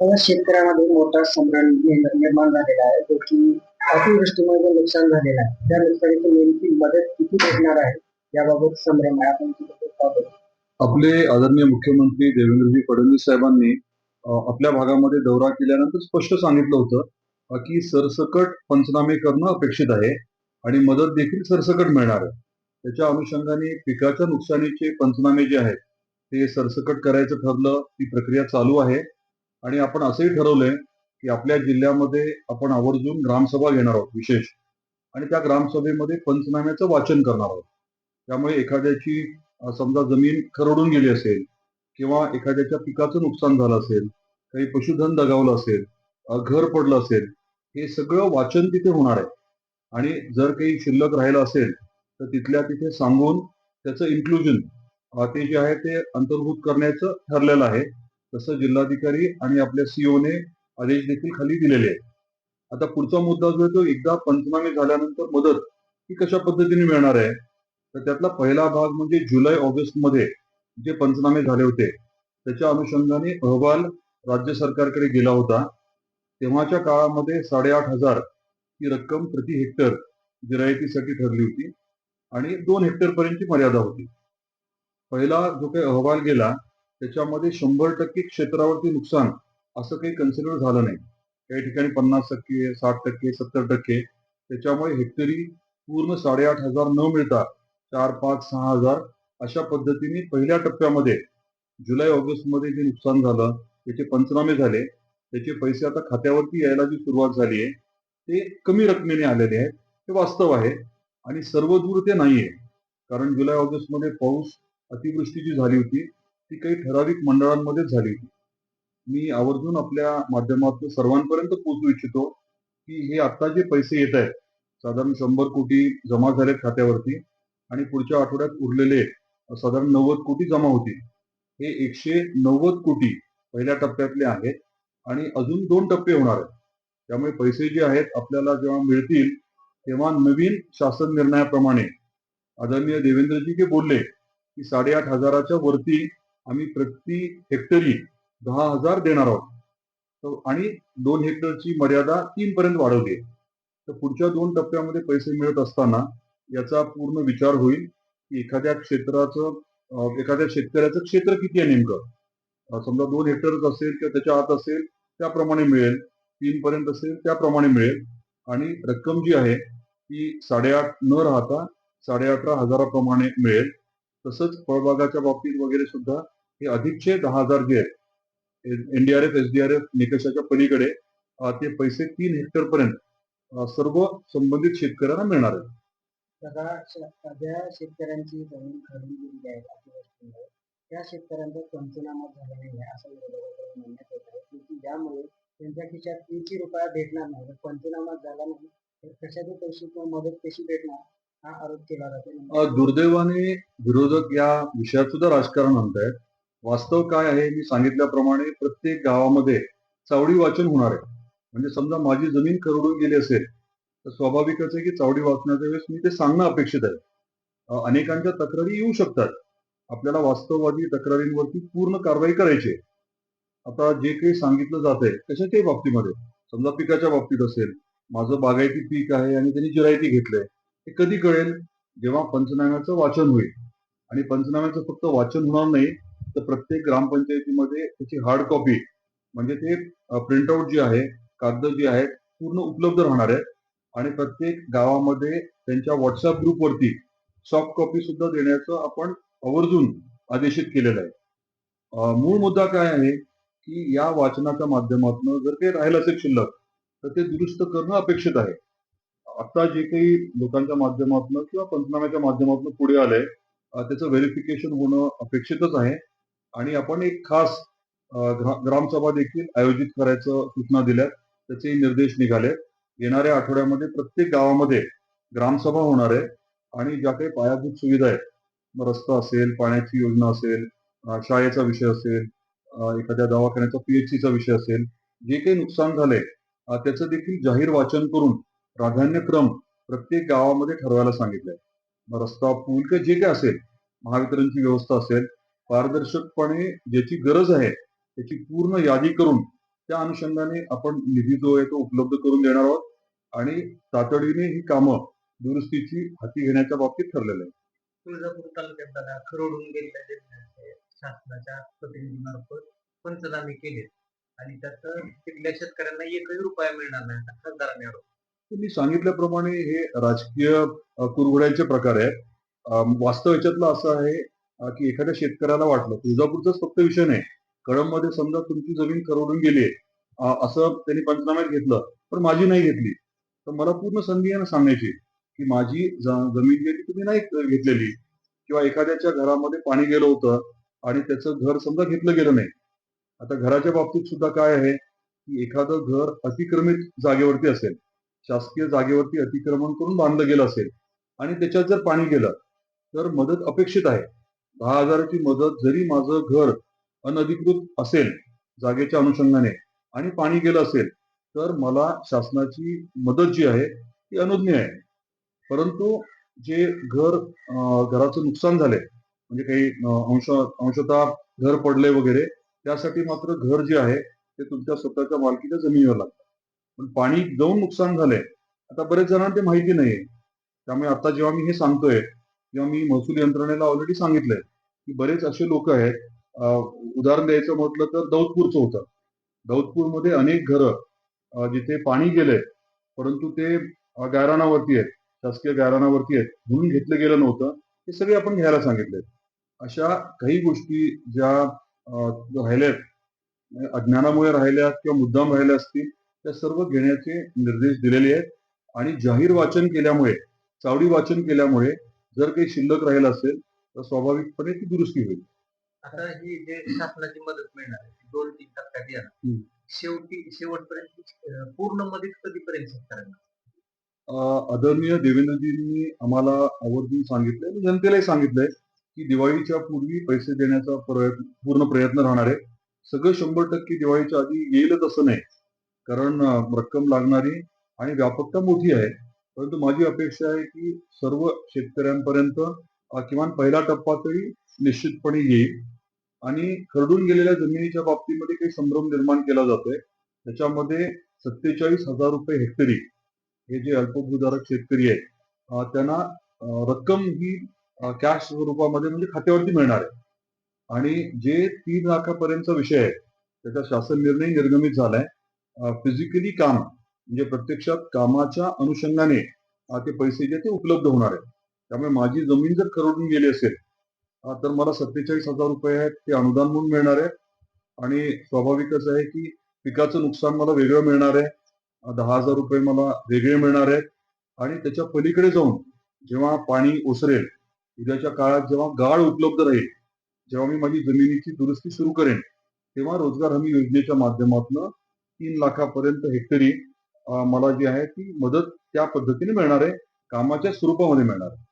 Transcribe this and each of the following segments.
शेतकऱ्यामध्ये मोठा संभ्रम निर्माण झालेला आहे जो की अतिवृष्टीमुळे नुकसान झालेलं आहे. त्या नुकसानीची नेमकी मदत किती भेटणार आहे याबाबत संभ्रम आहे. आपण आपले आदरणीय मुख्यमंत्री देवेंद्रजी फडणवीस साहेबांनी आपल्या भागामध्ये दौरा केल्यानंतर स्पष्ट सांगितलं होतं की सरसकट पंचनामे करणं अपेक्षित आहे आणि मदत देखील सरसकट मिळणार आहे. त्याच्या अनुषंगाने पिकाच्या नुकसानीचे पंचनामे जे आहेत ते सरसकट करायचं ठरलं ती प्रक्रिया चालू आहे. आणि आपण असंही ठरवलंय की आपल्या जिल्ह्यामध्ये आपण आवर्जून ग्रामसभा घेणार आहोत विशेष. आणि त्या ग्रामसभेमध्ये पंचनाम्याचं वाचन करणार आहोत. त्यामुळे एखाद्याची समजा जमीन खरडून गेली असेल किंवा एखाद्याच्या पिकाचं नुकसान झालं असेल काही पशुधन दगावलं असेल घर पडलं असेल हे सगळं वाचन तिथे होणार आहे. आणि जर काही शिल्लक राहिलं असेल तर तिथल्या तिथे सांगून त्याचं इन्क्लुजन ते जे आहे ते अंतर्भूत करण्याचं ठरलेलं आहे. तसं जिल्हाधिकारी आणि आपल्या सीओने आदेश देखील खाली दिलेले आहेत. आता पुढचा मुद्दा जो आहे तो एकदा पंचनामे झाल्यानंतर मदत ही कशा पद्धतीने मिळणार आहे? तर त्यातला पहिला भाग म्हणजे जुलै ऑगस्टमध्ये जे पंचनामे झाले होते त्याच्या अनुषंगाने अहवाल राज्य सरकारकडे गेला होता. तेव्हाच्या काळामध्ये साडेआठ हजार ही रक्कम प्रति हेक्टर जिरायतीसाठी ठरली होती आणि दोन हेक्टर पर्यंतची मर्यादा होती. पहिला जो काही अहवाल गेला त्याच्यामध्ये शंभर टक्के क्षेत्रावरती नुकसान असं काही कन्सिडर झालं नाही. काही ठिकाणी पन्नास टक्के साठ टक्के सत्तर टक्के. त्याच्यामुळे हेक्टरी पूर्ण साडेआठ हजार न मिळता चार पाच सहा हजार अशा पद्धतीने पहिल्या टप्प्यामध्ये जुलै ऑगस्टमध्ये जे नुकसान झालं त्याचे पंचनामे झाले. त्याचे पैसे आता खात्यावरती यायला जी सुरुवात झाली आहे ते कमी रकमेने आलेले आहेत. हे वास्तव आहे. आणि सर्व दूर ते नाहीये. कारण जुलै ऑगस्टमध्ये पाऊस अतिवृष्टी जी झाली होती ती काही ठराविक मंडळांमध्येच झाली. होती मी आवर्जून आपल्या माध्यमातून सर्वांपर्यंत पोहोचू इच्छितो की हे आता जे पैसे येत आहेत साधारण शंभर कोटी जमा झालेत खात्यावरती आणि पुढच्या आठवड्यात उरलेले साधारण नव्वद कोटी जमा होतील. हे एकशे नव्वद कोटी पहिल्या टप्प्यातले आहेत आणि अजून दोन टप्पे होणार आहेत. त्यामुळे पैसे जे आहेत आपल्याला जेव्हा मिळतील तेव्हा नवीन शासन निर्णयाप्रमाणे आदरणीय देवेंद्रजी जे बोलले की साडेआठ हजाराच्या वरती आम्ही प्रति हेक्टरी दहा हजार देणार आहोत. आणि दोन हेक्टरची मर्यादा तीन पर्यंत वाढवली आहे. तर पुढच्या दोन टप्प्यामध्ये पैसे मिळत असताना याचा पूर्ण विचार होईल की एखाद्या क्षेत्राचं एखाद्या शेतकऱ्याचं क्षेत्र किती आहे नेमकं? समजा दोन हेक्टरच असेल किंवा त्याच्या आत असेल त्याप्रमाणे मिळेल. तीन पर्यंत असेल त्याप्रमाणे मिळेल. आणि रक्कम जी आहे ती साडेआठ न राहता साडेअठरा हजाराप्रमाणे मिळेल. तसंच फळबागाच्या बाबतीत वगैरे सुद्धा हे अधिकचे दहा हजार जे आहेत एनडीआरएफ एसडीआरएफ निकषाच्या पलीकडे ते पैसे तीन हेक्टर पर्यंत सर्व संबंधित शेतकऱ्यांना मिळणार सगळ्या सगळ्या शेतकऱ्यांची जमीन खरेदी आहे अतिवृष्टीमुळे त्या शेतकऱ्यांचा पंचनामा झाला नाही आहे असं विरोधकांकडून म्हणण्यात येत आहे. की यामुळे त्यांच्या खिशात एकही रुपया भेटणार नाही. पंचनामा झाला नाही तर कशाचे पैसे किंवा मदत कशी भेटणार हा आरोप केला जातो. दुर्दैवाने विरोधक या विषयात सुद्धा राजकारण आणतायत. वास्तव काय आहे मी सांगितल्याप्रमाणे प्रत्येक गावामध्ये चावडी वाचन होणार आहे. म्हणजे समजा माझी जमीन खरडून गेली असेल तर स्वाभाविकच आहे की चावडी वाचण्याच्या वेळेस मी ते सांगणं अपेक्षित आहे. अनेकांच्या तक्रारी येऊ शकतात. आपल्याला वास्तववादी तक्रारींवरती पूर्ण कारवाई करायची आहे. आता जे काही सांगितलं जात आहे कशाच्याही बाबतीमध्ये? समजा पिकाच्या बाबतीत असेल माझं बागायती पीक आहे आणि त्यांनी जिरायती घेतलंय हे कधी कळेल? जेव्हा पंचनाम्याचं वाचन होईल. आणि पंचनाम्याचं फक्त वाचन होणार नाही तर प्रत्येक ग्रामपंचायतीमध्ये त्याची हार्ड कॉपी म्हणजे ते प्रिंटआउट जी आहे कागद जी आहेत पूर्ण उपलब्ध राहणार आहेत. आणि प्रत्येक गावामध्ये त्यांच्या व्हॉट्सअप ग्रुपवरती सॉफ्ट कॉपी सुद्धा देण्याचं आपण आवर्जून आदेशित केलेलं आहे. मूळ मुद्दा काय आहे की या वाचनाच्या माध्यमातून जर काही राहिलं असेल शिल्लक तर ते दुरुस्त करणं अपेक्षित आहे. आता जे काही लोकांच्या माध्यमातून किंवा पंचनाम्याच्या माध्यमातून पुढे आलंय त्याचं व्हेरिफिकेशन होणं अपेक्षितच आहे. आणि आपण एक खास ग्रामसभा देखील आयोजित करायचं सूचना दिल्यात. त्याचे निर्देश निघाले. येणाऱ्या आठवड्यामध्ये प्रत्येक गावामध्ये ग्रामसभा होणार आहे आणि ज्या काही पायाभूत सुविधा आहेत रस्ता असेल पाण्याची योजना असेल शाळेचा विषय असेल एखाद्या दवाखान्याचा पीएचसीचा विषय असेल जे काही नुकसान झाले त्याचं देखील जाहीर वाचन करून प्राधान्यक्रम प्रत्येक गावामध्ये ठरवायला सांगितलंय. रस्ता पूल किंवा जे काही असेल महावितरणची व्यवस्था असेल पारदर्शकपणे ज्याची गरज आहे त्याची पूर्ण यादी करून त्या अनुषंगाने आपण निधी जो आहे तो उपलब्ध करून देणार आहोत. आणि तातडीने ही कामं दुरुस्तीची हाती घेण्याच्या बाबतीत ठरलेलं आहे तुळजापूर तालुक्यात दादा खरडून गेलेल्या शासनाच्या प्रतिनिधीमार्फत पंचनामे केलेत आणि त्यात तिथल्या शेतकऱ्यांना एकही रुपया मिळणार नाही खासदारांनी आरोप मी सांगितल्याप्रमाणे हे राजकीय कुरघोड्यांचे प्रकार आहेत. वास्तव याच्यातलं असं आहे की एखाद्या शेतकऱ्याला वाटलं तुळजापूरचाच फक्त विषय नाही. कळंबमध्ये समजा तुमची जमीन करवडून गेली आहे असं त्यांनी पंचनाम्यात घेतलं पण माझी नाही घेतली. तर मला पूर्ण संधी आहे ना सांगण्याची की माझी जमीन जी आहे तुम्ही नाही घेतलेली. किंवा एखाद्याच्या घरामध्ये पाणी गेलं होतं आणि त्याचं घर समजा घेतलं गेलं नाही. आता घराच्या बाबतीत सुद्धा काय आहे की एखादं घर अतिक्रमित जागेवरती असेल शासकीय जागेवरती अतिक्रमण करून बांधलं गेलं असेल आणि त्याच्यात जर पाणी गेलं तर मदत अपेक्षित आहे. दहा हजाराची मदत जरी माझं घर अनधिकृत असेल जागेच्या अनुषंगाने आणि पाणी गेलं असेल तर मला शासनाची मदत जी आहे ती अनुज्ञ आहे. परंतु जे घर घराचं नुकसान झालंय म्हणजे काही अंश अंशतः घर पडले वगैरे त्यासाठी मात्र घर जे आहे ते तुमच्या स्वतःच्या मालकीच्या जमिनीवर लागतं. पण पाणी जाऊन नुकसान झालंय आता बरेच जणांना ते माहिती नाहीये. त्यामुळे आता जेव्हा मी हे सांगतोय किंवा मी महसूल यंत्रणेला ऑलरेडी सांगितलंय की बरेच असे लोक आहेत उदाहरण द्यायचं म्हटलं तर दौदपूरचं होतं. दौदपूरमध्ये अनेक घरं जिथे पाणी गेलंय परंतु ते गायरानावरती आहेत शासकीय गायरानावरती आहेत म्हणून घेतलं गेलं नव्हतं. हे सगळे आपण घ्यायला सांगितले अशा काही गोष्टी ज्या राहिल्यात अज्ञानामुळे राहिल्या किंवा मुद्दाम राहिल्या असतील त्या सर्व घेण्याचे निर्देश दिलेले आहेत. आणि जाहीर वाचन केल्यामुळे चावडी वाचन केल्यामुळे जर काही शिल्लक राहिलं असेल तर स्वाभाविकपणे ती दुरुस्ती होईल. आता ही जे शासनाची मदत मिळणार आहे दोन तीन टप्प्यात. येणार. शेवटी शेवटपर्यंत पूर्ण मदत कधीपर्यंत शेतकऱ्यांना? आदरणीय देवेंद्रजींनी आम्हाला आवर्जून सांगितलंय आणि जनतेलाही सांगितलंय की दिवाळीच्या पूर्वी पैसे देण्याचा प्रयत्न पूर्ण प्रयत्न राहणार आहे. सगळं शंभर टक्के दिवाळीच्या आधी येईलच असं नाही. कारण रक्कम लागणारी आणि व्यापकता मोठी आहे. परंतु माझी अपेक्षा आहे की सर्व शेतकऱ्यांपर्यंत किमान पहिला टप्पा तरी निश्चितपणे येईल. आणि खरडून गेलेल्या जमिनीच्या बाबतीमध्ये काही संभ्रम निर्माण केला जातोय. त्याच्यामध्ये सत्तेचाळीस हजार रुपये हेक्टरी हे जे अल्पभूधारक शेतकरी आहेत त्यांना रक्कम ही कॅश स्वरूपामध्ये म्हणजे खात्यावरती मिळणार आहे. आणि जे तीन लाखापर्यंतचा विषय आहे त्याचा शासन निर्णय निर्गमित झालाय. फिजिकली काम म्हणजे प्रत्यक्षात कामाच्या अनुषंगाने ते पैसे जे ते उपलब्ध होणार आहे त्यामुळे माझी जमीन जर खरडून गेली असेल तर मला सत्तेचाळीस हजार रुपये आहेत ते अनुदान म्हणून मिळणार आहे. आणि स्वाभाविकच आहे की पिकाचं नुकसान मला वेगळं मिळणार आहे. दहा हजार रुपये मला वेगळे मिळणार आहेत. आणि त्याच्या पलीकडे जाऊन जेव्हा पाणी ओसरेल उद्याच्या काळात जेव्हा गाळ उपलब्ध राहील जेव्हा मी माझी जमिनीची दुरुस्ती सुरू करेन तेव्हा रोजगार हमी योजनेच्या माध्यमातून तीन लाखापर्यंत हेक्टरी मला जी आहे ती मदत त्या पद्धतीने मिळणार आहे. कामाच्या स्वरूपामध्ये मिळणार आहे.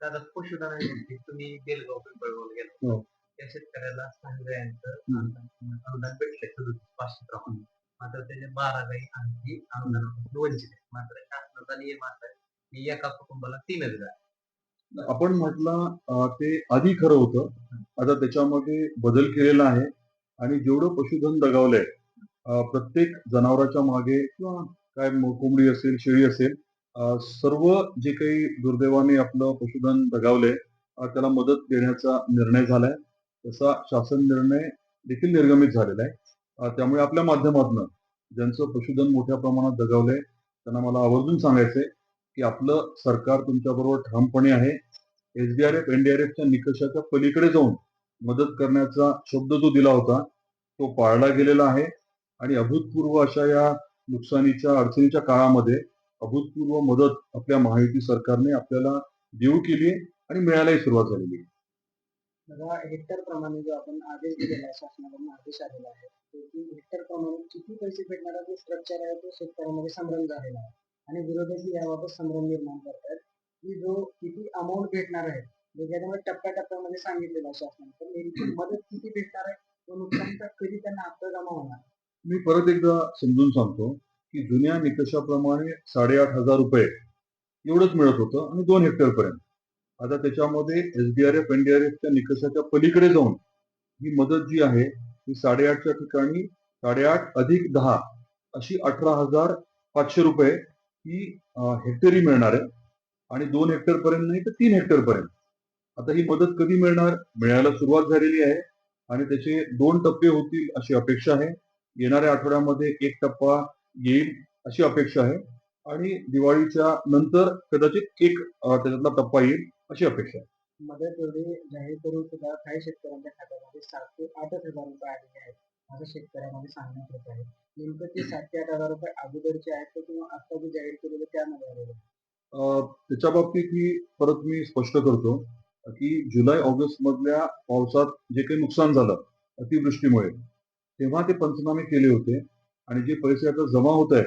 दादा पशुधनासाठी तुम्ही बेलगाव पिंपळगाव गेला हो. त्या शेतकऱ्याला सहाय्यांचं अनुदान भेटले सदोतीस पाचशे प्रमाणे मात्र त्याचे बारा गाई आणखी अनुदानापासून वंचित आहे. मात्र शासनाचा नियम असा की एका कुटुंबाला तीनच गाय आपण म्हटलं ते आधी खरं होतं. आता त्याच्यामध्ये बदल केलेला आहे. आणि जेवढं पशुधन दगावलंय प्रत्येक जनावराच्या मागे किंवा काय कोंबडी असेल शेळी असेल सर्व जे काही दुर्दैवाने आपलं पशुधन दगावले त्याला मदत देण्याचा निर्णय झालाय. तसा शासन निर्णय देखील निर्गमित झालेला आहे. त्यामुळे आपल्या माध्यमातून ज्यांचं पशुधन मोठ्या प्रमाणात दगावलंय त्यांना मला आवर्जून सांगायचंय की आपलं सरकार तुमच्याबरोबर ठामपणे आहे. एसडीआरएफ एनडीआरएफच्या निकषाच्या पलीकडे जाऊन मदत करण्याचा शब्द जो दिला होता तो पाळला गेलेला आहे. आणि अभूतपूर्व अशा या नुकसानीच्या अडचणीच्या काळामध्ये अभूतपूर्व मदत आपल्या महायुती सरकारने आपल्याला देऊ केली आणि मिळायलाही सुरुवात झालेली आहे. हेक्टर प्रमाणे जो आपण आदेश दिलेला आहे शासनाकडून आदेश आलेला आहे तो हेक्टर प्रमाणे किती पैसे भेटणारा जो स्ट्रक्चर आहे तो शेतकऱ्यांमध्ये संभ्रम झालेला आहे. आणि विरोधकही याबाबत संभ्रम निर्माण करतात. की जो किती अमाऊंट भेटणार आहे जो ज्याच्यामध्ये टप्प्याटप्प्यामध्ये सांगितलेलं आहे शासनाने तर नेमकी मदत किती भेटणार आहे तो नुकसानचा कधी त्यांना हप्ता जमा होणार. मी परत एकदा समजून सांगतो की जुन्या निकषाप्रमाणे साडेआठ हजार रुपये एवढंच मिळत होतं आणि दोन हेक्टर पर्यंत. आता त्याच्यामध्ये एसडीआरएफ एनडीआरएफच्या निकषाच्या पलीकडे जाऊन ही मदत जी आहे ती साडेआठच्या ठिकाणी साडेआठ अधिक दहा अशी अठरा हजार पाचशे रुपये ही हेक्टरी मिळणार आहे. आणि दोन हेक्टर पर्यंत नाही तर तीन हेक्टर पर्यंत. आता ही मदत कधी मिळणार? मिळायला सुरुवात झालेली आहे आणि त्याचे दोन टप्पे होतील अशी अपेक्षा आहे. येणाऱ्या आठवड्यामध्ये एक टप्पा येईल अशी अपेक्षा आहे. आणि दिवाळीच्या नंतर कदाचित एक त्याच्यातला टप्पा येईल अशी अपेक्षा आहे. मदत एवढी जाहीर करून सुद्धा काही शेतकऱ्यांच्या खात्यामध्ये सात ते आठच हजार रुपये आलेले आहेत. असं शेतकऱ्यामध्ये सांगण्यात येत आहे. नेमकं ते सात ते आठ हजार रुपये अगोदरचे आहेत किंवा आता जे जाहीर केलेले त्यामध्ये आलेले त्याच्या बाबतीत ही परत मी स्पष्ट करतो की जुलै ऑगस्ट मधल्या पावसात जे काही नुकसान झालं अतिवृष्टीमुळे तेव्हा ते पंचनामे केले होते. आणि जे पैसे आता जमा होत आहेत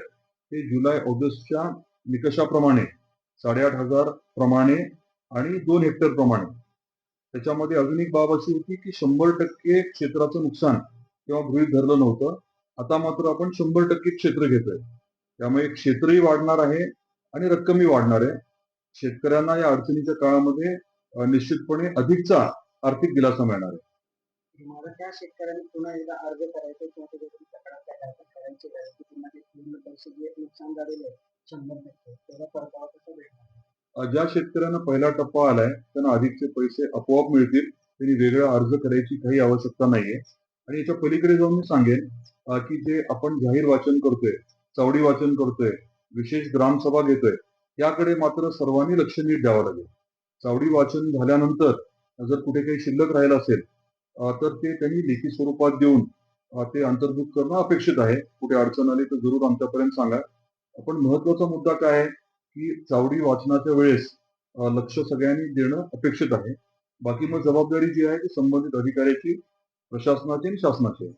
ते जुलै ऑगस्टच्या निकषाप्रमाणे साडेआठ हजार प्रमाणे आणि दोन हेक्टर प्रमाणे. त्याच्यामध्ये अजून एक बाब अशी होती की शंभर टक्के क्षेत्राचं नुकसान तेव्हा गृहित धरलं नव्हतं. आता मात्र आपण शंभर टक्के क्षेत्र घेतोय. त्यामुळे क्षेत्रही वाढणार आहे आणि रक्कमही वाढणार आहे. शेतकऱ्यांना या अडचणीच्या काळामध्ये निश्चितपणे अधिकचा आर्थिक दिलासा मिळणार आहे. मला त्या शेतकऱ्यांनी पुन्हा एकदा अर्ज करायचा किंवा त्याच्यातून तक्रार करायचा करायची आहे की पुन्हा ते पूर्ण पैसे जे नुकसान झालेले आहे शंभर टक्के. त्याचा परतावा कसा भेटणार ज्या शेतकऱ्यांना पहिला टप्पा आलाय त्यांना अधिकचे पैसे आपोआप मिळतील. त्यांनी वेगळा अर्ज करायची काही आवश्यकता नाहीये. आणि याच्या पलीकडे जाऊन मी सांगेन की जे आपण जाहीर वाचन करतोय चावडी वाचन करतोय विशेष ग्रामसभा घेतोय याकडे मात्र सर्वांनी लक्ष नीट द्यावं लागेल. चावडी वाचन झाल्यानंतर जर कुठे काही शिल्लक राहिलं असेल तर ते त्यांनी लेखी स्वरूपात देऊन ते अंतर्भूत करणं अपेक्षित आहे. कुठे अडचण आली तर जरूर आमच्यापर्यंत सांगा. पण महत्त्वाचा मुद्दा काय आहे की चावडी वाचनाच्या वेळेस लक्ष सगळ्यांनी देणं अपेक्षित आहे. बाकी मग जबाबदारी जी आहे ती संबंधित अधिकाऱ्याची प्रशासनाची आणि शासनाची आहे.